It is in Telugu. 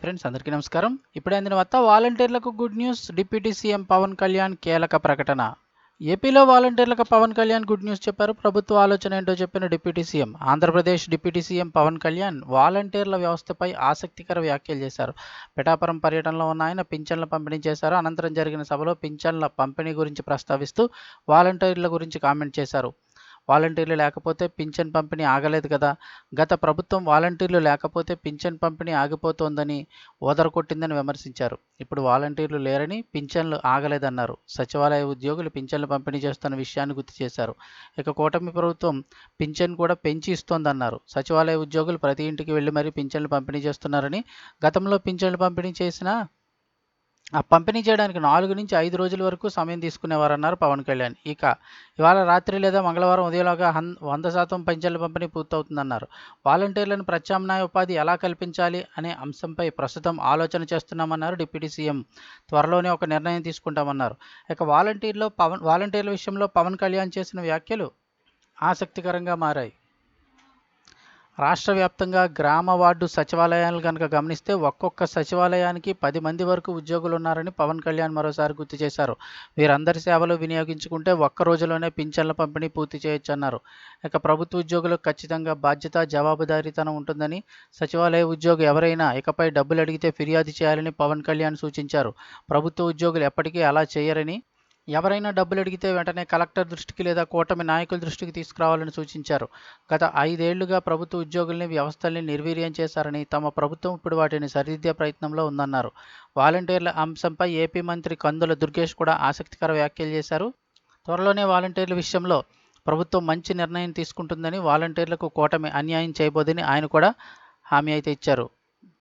ఫ్రెండ్స్ అందరికీ నమస్కారం. ఇప్పుడు అందిన వద్ద వాలంటీర్లకు good news deputy CM Pawan Kalyan కీలక ప్రకటన. ఏపీలో వాలంటీర్లకు పవన్ కళ్యాణ్ గుడ్ న్యూస్ చెప్పారు. ప్రభుత్వ ఆలోచన ఏంటో చెప్పిన deputy CM Andhra Pradesh deputy CM Pawan Kalyan వాలంటీర్ల వ్యవస్థపై ఆసక్తికర వ్యాఖ్యలు చేశారు. పిఠాపురం పర్యటనలో ఉన్న ఆయన పింఛన్ల పంపిణీ చేశారు. అనంతరం జరిగిన సభలో పింఛన్ల పంపిణీ గురించి ప్రస్తావిస్తూ వాలంటీర్ల గురించి కామెంట్ చేశారు. వాలంటీర్లు లేకపోతే పింఛన్ పంపిణీ ఆగలేదు కదా. గత ప్రభుత్వం వాలంటీర్లు లేకపోతే పింఛన్ పంపిణీ ఆగిపోతోందని ఓదరకొట్టిందని విమర్శించారు. ఇప్పుడు వాలంటీర్లు లేరని పింఛన్లు ఆగలేదన్నారు. సచివాలయ ఉద్యోగులు పింఛన్లు పంపిణీ చేస్తున్న విషయాన్ని గుర్తు చేశారు. ఇక కూటమి ప్రభుత్వం పింఛన్ కూడా పెంచి ఇస్తోందన్నారు. సచివాలయ ఉద్యోగులు ప్రతి ఇంటికి వెళ్ళి మరీ పింఛన్లు పంపిణీ చేస్తున్నారని గతంలో పింఛన్లు పంపిణీ చేసినా పంపిణీ చేయడానికి నాలుగు నుంచి ఐదు రోజుల వరకు సమయం తీసుకునేవారన్నారు పవన్ కళ్యాణ్. ఇక ఇవాళ రాత్రి లేదా మంగళవారం ఉదయంలోగా హన్ వంద శాతం పింఛన్ల పంపిణీ పూర్తవుతుందన్నారు. వాలంటీర్లను ప్రత్యామ్నాయ ఉపాధి ఎలా కల్పించాలి అనే అంశంపై ప్రస్తుతం ఆలోచన చేస్తున్నామన్నారు డిప్యూటీ సీఎం. త్వరలోనే ఒక నిర్ణయం తీసుకుంటామన్నారు. ఇక వాలంటీర్లో పవన్ వాలంటీర్ల విషయంలో పవన్ కళ్యాణ్ చేసిన వ్యాఖ్యలు ఆసక్తికరంగా మారాయి. రాష్ట్ర వ్యాప్తంగా గ్రామ వార్డు సచివాలయాలు కనుక గమనిస్తే ఒక్కొక్క సచివాలయానికి పది మంది వరకు ఉద్యోగులు ఉన్నారని పవన్ కళ్యాణ్ మరోసారి గుర్తు చేశారు. వీరందరి సేవలు వినియోగించుకుంటే ఒక్క రోజులోనే పింఛన్ల పంపిణీ పూర్తి చేయొచ్చన్నారు. ఇక ప్రభుత్వ ఉద్యోగులకు ఖచ్చితంగా బాధ్యత జవాబుదారీతనం ఉంటుందని సచివాలయ ఉద్యోగి ఎవరైనా ఇకపై డబ్బులు అడిగితే ఫిర్యాదు చేయాలని పవన్ కళ్యాణ్ సూచించారు. ప్రభుత్వ ఉద్యోగులు ఎప్పటికీ అలా చేయరని ఎవరైనా డబ్బులు అడిగితే వెంటనే కలెక్టర్ దృష్టికి లేదా కూటమి నాయకుల దృష్టికి తీసుకురావాలని సూచించారు. గత ఐదేళ్ళుగా ప్రభుత్వ ఉద్యోగుల్ని వ్యవస్థల్ని నిర్వీర్యం చేశారని తమ ప్రభుత్వం ఇప్పుడు వాటిని సరిదిద్దే ప్రయత్నంలో ఉందన్నారు. వాలంటీర్ల అంశంపై ఏపీ మంత్రి కందుల దుర్గేష్ కూడా ఆసక్తికర వ్యాఖ్యలు చేశారు. త్వరలోనే వాలంటీర్ల విషయంలో ప్రభుత్వం మంచి నిర్ణయం తీసుకుంటుందని వాలంటీర్లకు కూటమి అన్యాయం చేయబోదని ఆయన కూడా హామీ అయితే ఇచ్చారు.